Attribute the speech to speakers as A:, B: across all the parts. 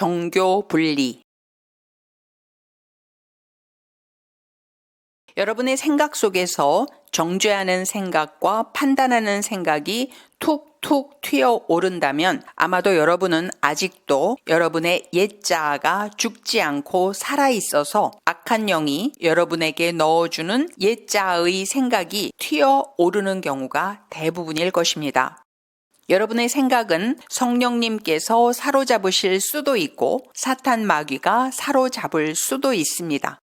A: 종교 분리 여러분의 생각 속에서 정죄하는 생각과 판단하는 생각이 툭툭 튀어 오른다면 아마도 여러분은 아직도 여러분의 옛 자아가 죽지 않고 살아 있어서 악한 영이 여러분에게 넣어주는 옛자의 생각이 튀어 오르는 경우가 대부분일 것입니다. 여러분의 생각은 성령님께서 사로잡으실 수도 있고 사탄 마귀가 사로잡을 수도 있습니다.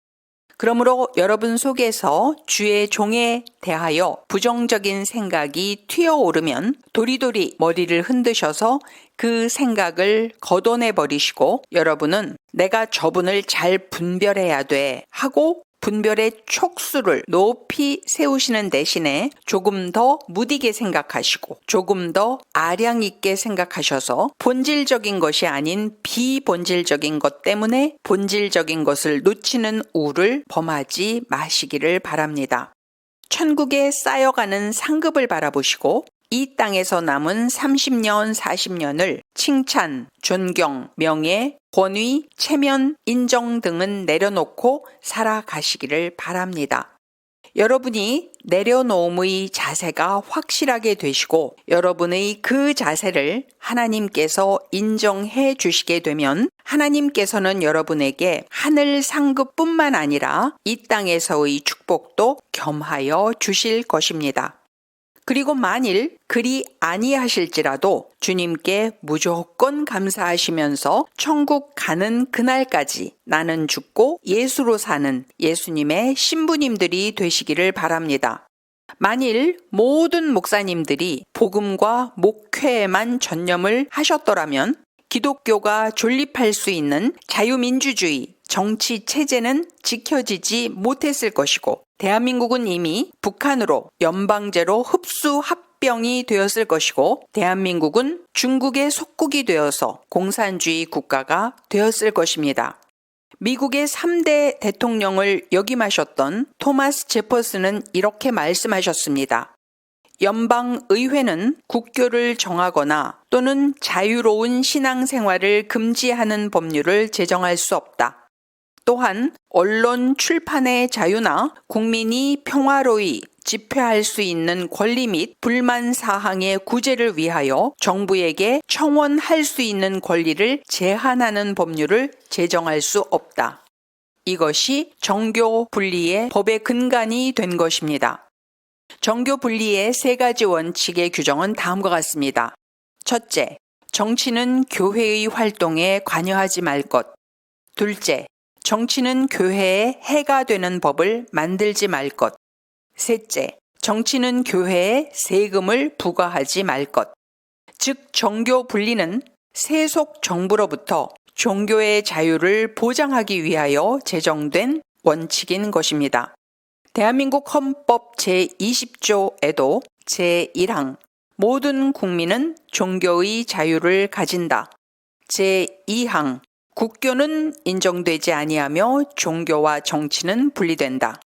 A: 그러므로 여러분 속에서 주의 종에 대하여 부정적인 생각이 튀어오르면 도리도리 머리를 흔드셔서 그 생각을 걷어내 버리시고 여러분은 내가 저분을 잘 분별해야 돼 하고 분별의 촉수를 높이 세우시는 대신에 조금 더 무디게 생각하시고 조금 더 아량 있게 생각하셔서 본질적인 것이 아닌 비본질적인 것 때문에 본질적인 것을 놓치는 우를 범하지 마시기를 바랍니다. 천국에 쌓여가는 상급을 바라보시고 이 땅에서 남은 30년, 40년을 칭찬, 존경, 명예, 권위, 체면, 인정 등은 내려놓고 살아가시기를 바랍니다. 여러분이 내려놓음의 자세가 확실하게 되시고 여러분의 그 자세를 하나님께서 인정해 주시게 되면 하나님께서는 여러분에게 하늘 상급뿐만 아니라 이 땅에서의 축복도 겸하여 주실 것입니다. 그리고 만일 그리 아니하실지라도 주님께 무조건 감사하시면서 천국 가는 그날까지 나는 죽고 예수로 사는 예수님의 신부님들이 되시기를 바랍니다. 만일 모든 목사님들이 복음과 목회에만 전념을 하셨더라면 기독교가 존립할 수 있는 자유민주주의, 정치 체제는 지켜지지 못했을 것이고 대한민국은 이미 북한으로 연방제로 흡수 합병이 되었을 것이고 대한민국은 중국의 속국이 되어서 공산주의 국가가 되었을 것입니다. 미국의 3대 대통령을 역임하셨던 토마스 제퍼슨은 이렇게 말씀하셨습니다. 연방의회는 국교를 정하거나 또는 자유로운 신앙생활을 금지하는 법률을 제정할 수 없다. 또한 언론 출판의 자유나 국민이 평화로이 집회할 수 있는 권리 및 불만 사항의 구제를 위하여 정부에게 청원할 수 있는 권리를 제한하는 법률을 제정할 수 없다. 이것이 정교 분리의 법의 근간이 된 것입니다. 정교 분리의 세 가지 원칙의 규정은 다음과 같습니다. 첫째, 정치는 교회의 활동에 관여하지 말 것. 둘째, 정치는 교회에 해가 되는 법을 만들지 말 것. 셋째, 정치는 교회에 세금을 부과하지 말 것. 즉, 정교 분리는 세속 정부로부터 종교의 자유를 보장하기 위하여 제정된 원칙인 것입니다. 대한민국 헌법 제20조에도 제1항 모든 국민은 종교의 자유를 가진다. 제2항 국교는 인정되지 아니하며 종교와 정치는 분리된다.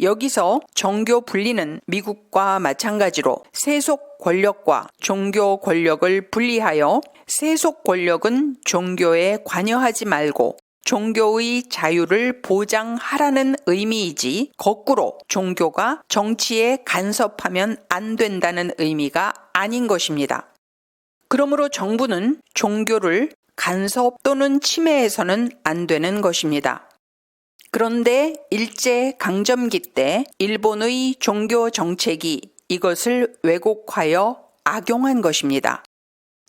A: 여기서 정교 분리는 미국과 마찬가지로 세속 권력과 종교 권력을 분리하여 세속 권력은 종교에 관여하지 말고 종교의 자유를 보장하라는 의미이지 거꾸로 종교가 정치에 간섭하면 안 된다는 의미가 아닌 것입니다. 그러므로 정부는 종교를 간섭 또는 침해해서는 안 되는 것입니다. 그런데 일제 강점기 때 일본의 종교 정책이 이것을 왜곡하여 악용한 것입니다.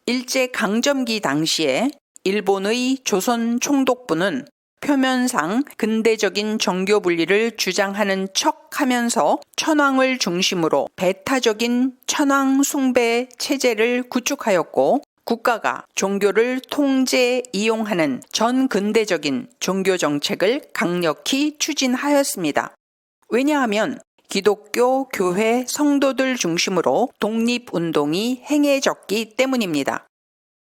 A: 일제 강점기 당시에 일본의 조선 총독부는 표면상 근대적인 정교 분리를 주장하는 척 하면서 천황을 중심으로 배타적인 천황 숭배 체제를 구축하였고 국가가 종교를 통제 이용하는 전 근대적인 종교 정책을 강력히 추진하였습니다. 왜냐하면 기독교 교회 성도들 중심으로 독립운동이 행해졌기 때문입니다.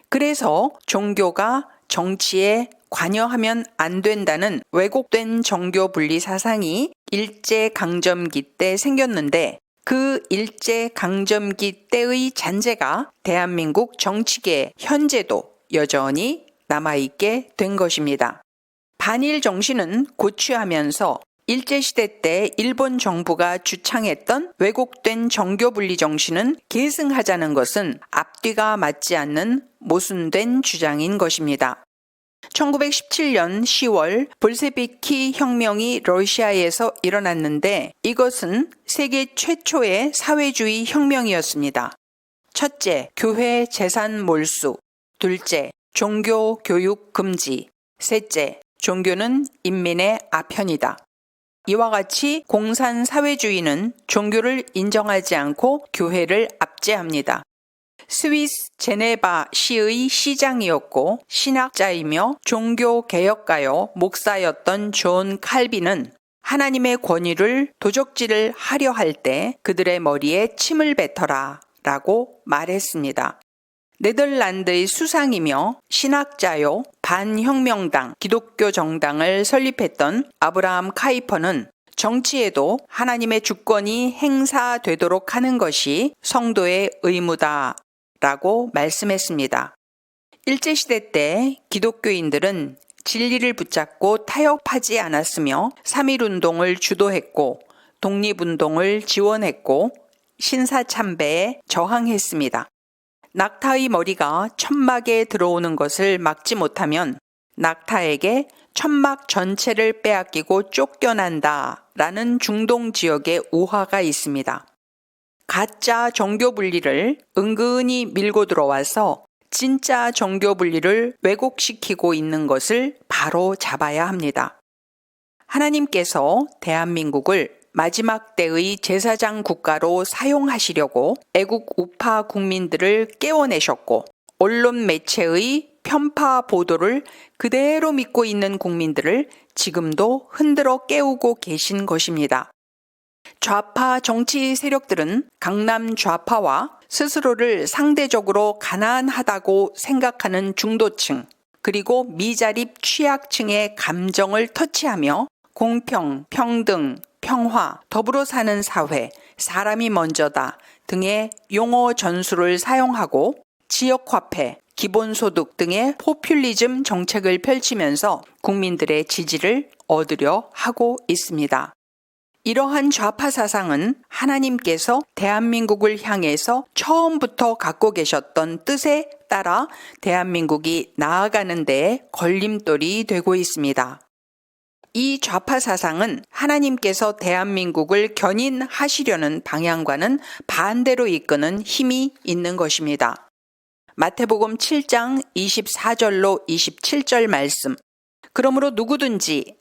A: 그래서 종교가 정치에 관여하면 안 된다는 왜곡된 정교 분리 사상이 일제 강점기 때 생겼는데 그 일제 강점기 때의 잔재가 대한민국 정치계 현재도 여전히 남아있게 된 것입니다. 반일 정신은 고취하면서 일제시대 때 일본 정부가 주창했던 왜곡된 정교분리 정신은 계승하자는 것은 앞뒤가 맞지 않는 모순된 주장인 것입니다. 1917년 10월 볼세비키 혁명이 러시아에서 일어났는데 이것은 세계 최초의 사회주의 혁명이었습니다. 첫째, 교회 재산 몰수. 둘째, 종교 교육 금지. 셋째, 종교는 인민의 아편이다. 이와 같이 공산 사회주의는 종교를 인정하지 않고 교회를 압제합니다. 스위스 제네바 시의 시장이었고 신학자이며 종교 개혁가요 목사였던 존 칼빈은 하나님의 권위를 도적질을 하려 할 때 그들의 머리에 침을 뱉어라 라고 말했습니다. 네덜란드의 수상이며 신학자요 반혁명당 기독교 정당을 설립했던 아브라함 카이퍼는 정치에도 하나님의 주권이 행사되도록 하는 것이 성도의 의무다 라고 말씀했습니다. 일제시대 때 기독교인들은 진리를 붙잡고 타협하지 않았으며 3.1운동을 주도했고 독립운동을 지원했고 신사참배에 저항했습니다. 낙타의 머리가 천막에 들어오는 것을 막지 못하면 낙타에게 천막 전체를 빼앗기고 쫓겨난다 라는 중동 지역의 우화가 있습니다. 가짜 종교 분리를 은근히 밀고 들어와서 진짜 종교 분리를 왜곡시키고 있는 것을 바로 잡아야 합니다. 하나님께서 대한민국을 마지막 때의 제사장 국가로 사용하시려고 애국 우파 국민들을 깨워내셨고 언론 매체의 편파 보도를 그대로 믿고 있는 국민들을 지금도 흔들어 깨우고 계신 것입니다. 좌파 정치 세력들은 강남 좌파와 스스로를 상대적으로 가난하다고 생각하는 중도층, 그리고 미자립 취약층의 감정을 터치하며 공평, 평등, 평화, 더불어 사는 사회, 사람이 먼저다 등의 용어 전술을 사용하고 지역화폐, 기본소득 등의 포퓰리즘 정책을 펼치면서 국민들의 지지를 얻으려 하고 있습니다. 이러한 좌파 사상은 하나님께서 대한민국을 향해서 처음부터 갖고 계셨던 뜻에 따라 대한민국이 나아가는 데에 걸림돌이 되고 있습니다. 이 좌파 사상은 하나님께서 대한민국을 견인하시려는 방향과는 반대로 이끄는 힘이 있는 것입니다. 마태복음 7장 24절로 27절 말씀. 그러므로 누구든지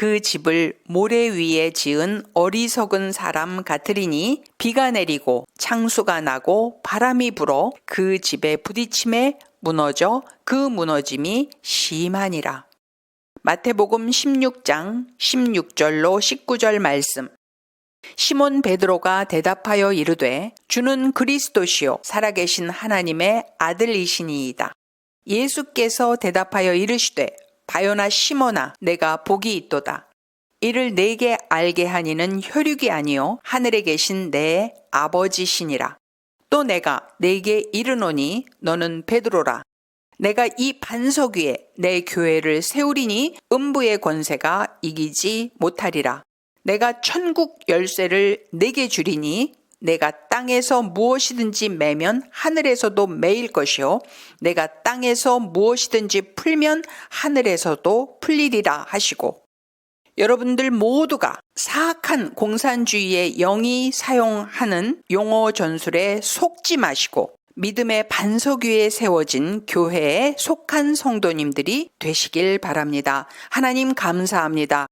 A: 그 집을 모래 위에 지은 어리석은 사람 같으리니 비가 내리고 창수가 나고 바람이 불어 그 집에 부딪힘에 무너져 그 무너짐이 심하니라. 마태복음 16장 16절로 19절 말씀 시몬 베드로가 대답하여 이르되 주는 그리스도시요 살아계신 하나님의 아들이시니이다. 예수께서 대답하여 이르시되 바요나 시몬아 내가 복이 있도다. 이를 내게 알게 하니는 혈육이 아니요 하늘에 계신 내 아버지시니라. 또 내가 내게 이르노니 너는 베드로라. 내가 이 반석 위에 내 교회를 세우리니 음부의 권세가 이기지 못하리라. 내가 천국 열쇠를 내게 주리니 내가 땅에서 무엇이든지 매면 하늘에서도 매일 것이요 내가 땅에서 무엇이든지 풀면 하늘에서도 풀리리라 하시고 여러분들 모두가 사악한 공산주의의 영이 사용하는 용어 전술에 속지 마시고 믿음의 반석 위에 세워진 교회에 속한 성도님들이 되시길 바랍니다. 하나님 감사합니다.